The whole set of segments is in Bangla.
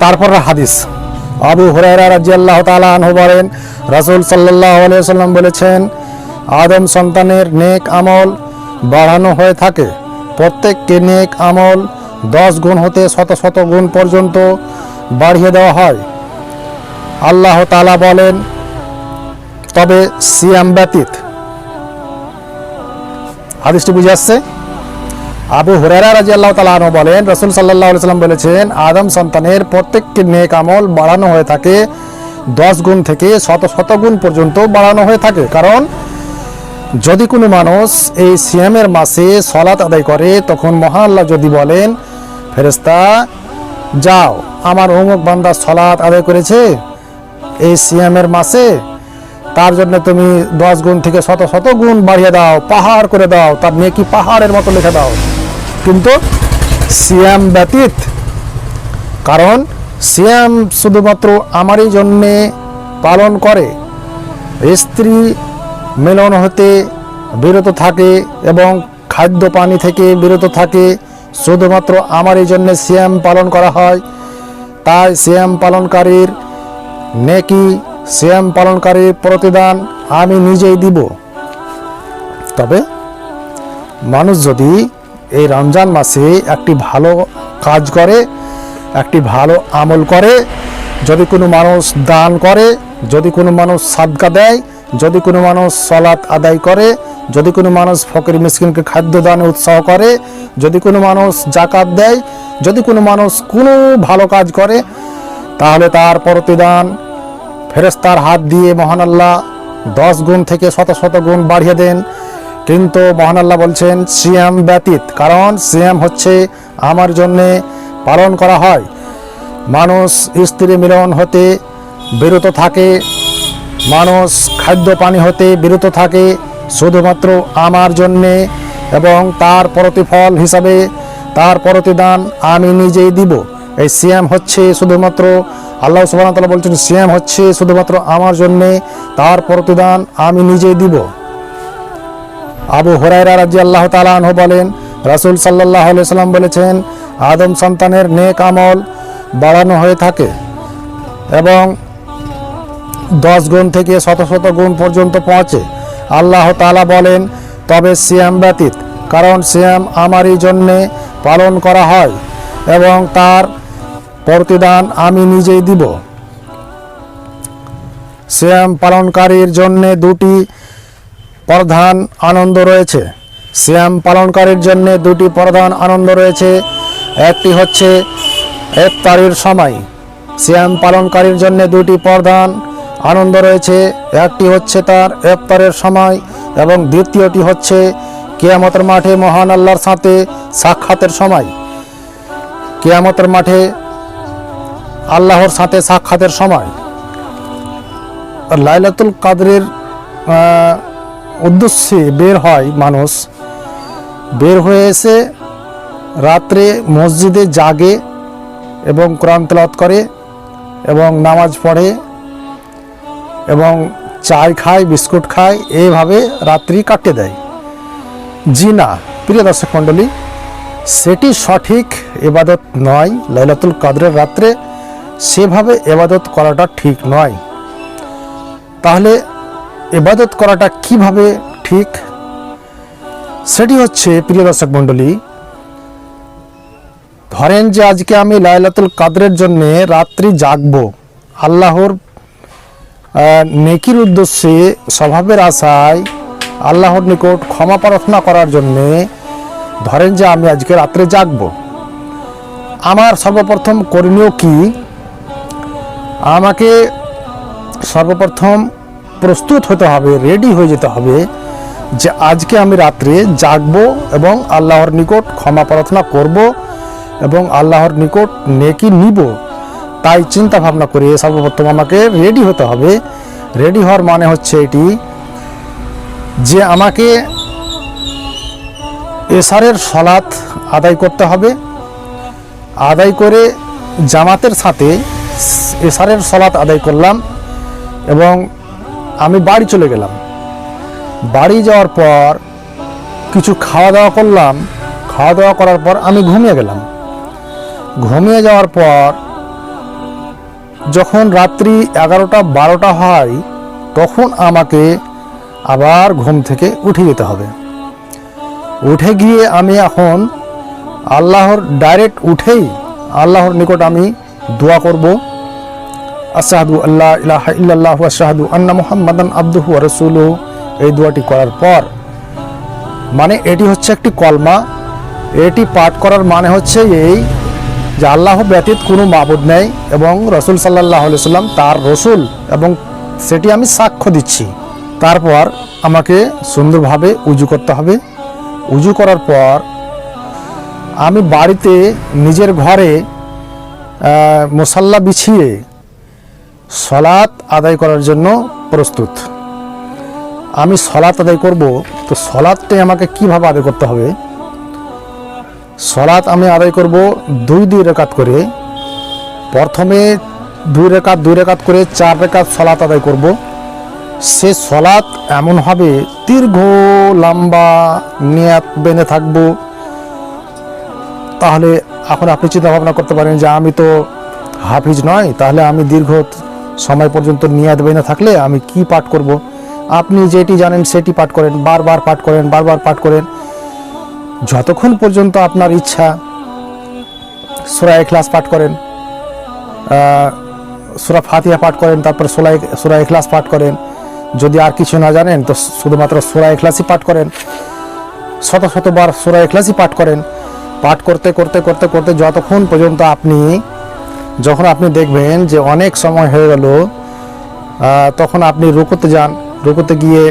তারপর হাদিস। আবু হুরায়রা রাজিয়াল্লাহ তাআলা আনহু বলেন, রাসূল সাল্লাল্লাহু আলাইহি সাল্লাম বলেছেন, আদম সন্তানের নেক আমল বাড়ানো হয়ে থাকে। প্রত্যেককে নেক আমল দশ গুণ হতে শত শত গুণ পর্যন্ত বাড়িয়ে দেওয়া হয়। আল্লাহ তাআলা বলেন, তবে সিয়াম ব্যতীত। হাদিসটি বুঝে আসছে? আবু হুরারা রাজি আল্লাহ তালু বলেন, রসুল সাল্লাহ সাল্লাম বলেছেন, আদম সন্তানের প্রত্যেকটি নেক আমল বাড়ানো হয়ে থাকে দশ গুণ থেকে শত শত গুণ পর্যন্ত বাড়ানো হয়ে থাকে। কারণ যদি কোনো মানুষ এই সিয়ামের মাসে সলাৎ আদায় করে, তখন মহান আল্লাহ যদি বলেন ফেরেস্তা যাও, আমার অমুক বান্দা সলাৎ আদায় করেছে এই সিয়ামের মাসে, তার জন্য তুমি দশ গুণ থেকে শত শত গুণ বাড়িয়ে দাও, পাহাড় করে দাও, তার নেকি পাহাড়ের মতো লিখে দাও। কিন্তু সিয়াম ব্যতীত, কারণ সিয়াম শুধুমাত্র আমারই জন্যে পালন করে। স্ত্রী মিলন হতে বিরত থাকে এবং খাদ্য পানি থেকে বিরত থাকে, শুধুমাত্র আমার এই জন্যে সিয়াম পালন করা হয়। তাই সিয়াম পালনকারীর নেকি সিয়াম পালনকারীর প্রতিদান আমি নিজেই দিব। তবে মানুষ যদি এই রমজান মাসে একটি ভালো কাজ করে, একটি ভালো আমল করে। যদি কোনো মানুষ দান করে, যদি কোনো মানুষ সাদকা দেয়, যদি কোনো মানুষ সলাৎ আদায় করে, যদি কোনো মানুষ ফকির মিসকিনকে খাদ্য দানে উৎসাহ করে, যদি কোনো মানুষ জাকাত দেয়, যদি কোনো মানুষ কোনো ভালো কাজ করে, তাহলে তার প্রতিদান ফেরেস্তার হাত দিয়ে মহান আল্লাহ দশ গুণ থেকে শত শত গুণ বাড়িয়ে দেন। কিন্তু মহান আল্লাহ বলছেন, সিয়াম ব্যতীত, কারণ সিয়াম হচ্ছে আমার জন্যে পালন করা হয়। মানুষ স্ত্রী মিলন হতে বিরত থাকে, মানুষ খাদ্য পানি হতে বিরত থাকে, শুধুমাত্র আমার জন্যে এবং তার প্রতিফল হিসাবে তার প্রতিদান আমি নিজেই দিব। এই সিয়াম হচ্ছে শুধুমাত্র আল্লাহ সুবাহ বলছেন, সিয়াম হচ্ছে শুধুমাত্র আমার জন্যে তার প্রতিদান আমি নিজেই দিব। আবু হরাইরা রাজি আল্লাহ তালাহ বলেন, রাসুল সাল্লাহ সাল্লাম বলেছেন, আদম সন্তানের নেক আমল বাড়ানো হয়ে থাকে এবং দশ গুণ থেকে শত শত গুণ পর্যন্ত পৌঁছে। আল্লাহ তালা বলেন, তবে সিয়াম ব্যতীত, কারণ সিয়াম আমারই জন্যে পালন করা হয় এবং তার প্রতিদান আমি নিজেই দিব। সিয়াম পালনকারীর জন্যে দুটি প্রধান আনন্দ রয়েছে। সিয়াম পালনকারীর জন্য দুটি প্রধান আনন্দ রয়েছে। একটি হচ্ছে ইফতারির সময়। সিয়াম পালনকারীর জন্য দুটি প্রধান আনন্দ রয়েছে। একটি হচ্ছে তার ইফতারের সময় এবং দ্বিতীয়টি হচ্ছে কেয়ামতের মাঠে মহান আল্লাহর সাথে সাক্ষাতের সময়। কেয়ামতের মাঠে আল্লাহর সাথে সাক্ষাতের সময়। লাইলাতুল কাদরের উদ্দেশ্যে বের হয় মানুষ। বের হয়ে এসে রাত্রে মসজিদে জাগে এবং কোরআন তেলাওয়াত করে এবং নামাজ পড়ে এবং চায় খায়, বিস্কুট খায় এইভাবে রাত্রি কাটে দেয়। জি না, প্রিয় দর্শক মণ্ডলী, সেটি সঠিক এবাদত নয়। লাইলাতুল কাদরের রাত্রে সেভাবে এবাদত করাটা ঠিক নয়। তাহলে এবাদত করাটা কীভাবে ঠিক? সেটি হচ্ছে প্রিয় দর্শক মণ্ডলী, ধরেন যে আজকে আমি লাইলাতুল কাদরের জন্য রাত্রি জাগব। আল্লাহর নেকির উদ্দেশ্যে স্বভাবের আশায় আল্লাহর নিকট ক্ষমা প্রার্থনা করার জন্যে ধরেন যে আমি আজকে রাত্রে জাগব। আমার সর্বপ্রথম করণীয় কি? আমাকে সর্বপ্রথম প্রস্তুত হতে হবে রেডি হয়ে যেতে হবে যে আজকে আমি রাত্রে জাগবো এবং আল্লাহর নিকট ক্ষমা প্রার্থনা করব এবং আল্লাহর নিকট নেকি নিব। তাই চিন্তা ভাবনা করে সর্বপ্রথম আমাকে রেডি হতে হবে। রেডি হওয়ার মানে হচ্ছে এটি যে আমাকে এসারের সলাৎ আদায় করতে হবে। আদায় করে জামাতের সাথে এসারের সলাৎ আদায় করলাম এবং আমি বাড়ি চলে গেলাম। বাড়ি যাওয়ার পর কিছু খাওয়া দাওয়া করলাম। খাওয়া দাওয়া করার পর আমি ঘুমিয়ে গেলাম। ঘুমিয়ে যাওয়ার পর যখন রাত্রি এগারোটা, বারোটা হয়, তখন আমাকে আবার ঘুম থেকে উঠে যেতে হবে। উঠে গিয়ে আমি এখন আল্লাহর ডাইরেক্ট উঠেই আল্লাহর নিকট আমি দোয়া করব। আসাহাদু আল্লাহ ইলাহা ইল্লাল্লাহু আসাহাদু আন্না মুহাম্মাদান আবদুহু ওয়া রাসূলুহু। এই দোয়াটি করার পর মানে এটি হচ্ছে একটি কলমা। এটি পাঠ করার মানে হচ্ছে এই যে আল্লাহ ব্যতীত কোনো মাবুদ নেই এবং রসুল সাল্লাহ সাল্লাম তার রসুল এবং সেটি আমি সাক্ষ্য দিচ্ছি। তারপর আমাকে সুন্দরভাবে উজু করতে হবে। উজু করার পর আমি বাড়িতে নিজের ঘরে মশাল্লা বিছিয়ে সলাৎ আদায় করার জন্য প্রস্তুত। আমি সলাৎ আদায় করব, তো সলাৎটাই আমাকে কীভাবে আদায় করতে হবে? সলাৎ আমি আদায় করব দুই দুই রেকাত করে। প্রথমে দুই রেকাত দুই রেকাত করে চার রেকাত সলাৎ আদায় করব। সে সলাৎ এমন হবে, দীর্ঘ, লম্বা, নিয়াত বেঁধে থাকব। তাহলে এখন আপনি চিন্তা ভাবনা করতে পারেন যে আমি তো হাফিজ নয়, তাহলে আমি দীর্ঘ সময় পর্যন্ত নিয়াত বেঁধে থাকলে আমি কি পাঠ করব? আপনি যেটি জানেন সেটি পাঠ করেন, বারবার পাঠ করেন, বারবার পাঠ করেন। যতক্ষণ পর্যন্ত আপনার ইচ্ছা, সুরা এখলাস পাঠ করেন সুরা ফাতিহা পাঠ করেন, তারপর সোলা সুরা এখলাস পাঠ করেন, যদি আর কিছু না জানেন, তো শুধুমাত্র সুরা এখলাসই পাঠ করেন। শত শতবার সুরা এখলাসই পাঠ করেন। পাঠ করতে করতে করতে করতে যতক্ষণ পর্যন্ত আপনি যখন আপনি দেখবেন যে অনেক সময় হয়ে গেল তখন আপনি রুকুতে যান, রুকুতে গিয়ে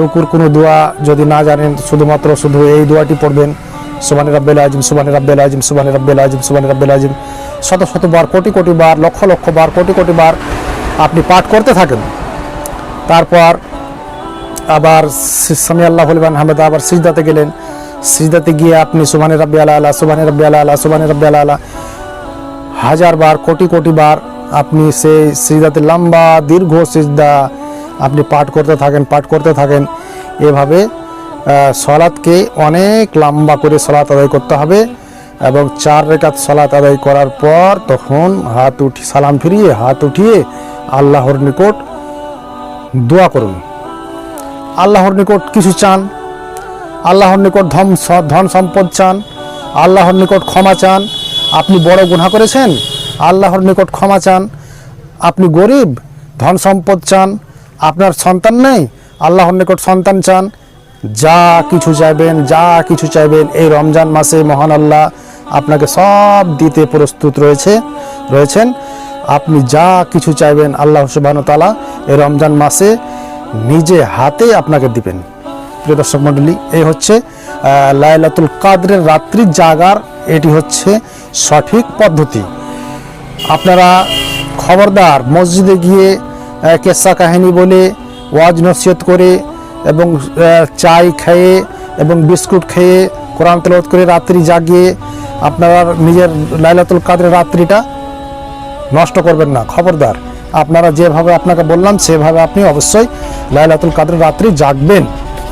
রুকুর কোনো দোয়া যদি না জানেন, শুধুমাত্র শুধু এই দোয়াটি পড়বেন সুবানি রাব্বেল আজিম সুবানি রাব্বেল আজিম সুবানি রাব্বেল আজিম সুবানি রাব্বেল আজিম শত শতবার কোটি কোটি বার, লক্ষ লক্ষ বার, কোটি কোটি বার আপনি পাঠ করতে থাকেন। তারপর আবার সামি আল্লাহ বলবেন হামেদ আবার সিজদাতে গেলেন। সিজদাতে গিয়ে আপনি সুবানি রাব্বি আলা আলা সুবানি রাব্বি আলা আলা সুবানি রাব্বি আলা আলা হাজার বার কোটি কোটি বার আপনি সেই সিজদাতে লম্বা দীর্ঘ সিজদা আপনি পাঠ করতে থাকেন পাঠ করতে থাকেন। এভাবে আহ, সলাৎকে অনেক লম্বা করে সলাৎ আদায় করতে হবে এবং চার রেখাত সলাৎ আদায় করার পর তখন হাত উঠি সালাম ফিরিয়ে হাত উঠিয়ে আল্লাহর নিকট দোয়া করুন। আল্লাহর নিকট কিছু চান আল্লাহর নিকট ধন ধন সম্পদ চান আল্লাহর নিকট ক্ষমা চান আপনি বড় গুনাহ করেছেন, আল্লাহর নিকট ক্ষমা চান। আপনি গরিব, ধন সম্পদ চান। আপনার সন্তান নেই, আল্লাহর নিকট সন্তান চান। যা কিছু চাইবেন, যা কিছু চাইবেন, এই রমজান মাসে মহান আল্লাহ আপনাকে সব দিতে প্রস্তুত রয়েছে, রয়েছেন। আপনি যা কিছু চাইবেন, আল্লাহ সুবাহ তালা এই রমজান মাসে নিজে হাতে আপনাকে দিবেন। প্রিয় দর্শক মণ্ডলী এই হচ্ছে লাইলাতুল কাদরের রাত্রি জাগার, এটি হচ্ছে সঠিক পদ্ধতি। আপনারা খবরদার মসজিদে গিয়ে কেসা কাহিনী বলে, ওয়াজ নসিহত করে এবং চাই খেয়ে এবং বিস্কুট খেয়ে কোরআন তেলাওয়াত করে রাত্রি জাগিয়ে আপনারা নিজের লাইলাতুল কাদরের রাত্রিটা নষ্ট করবেন না। খবরদার, আপনারা যেভাবে আপনাকে বললাম, সেভাবে আপনি অবশ্যই লাইলাতুল কাদরের রাত্রি জাগবেন।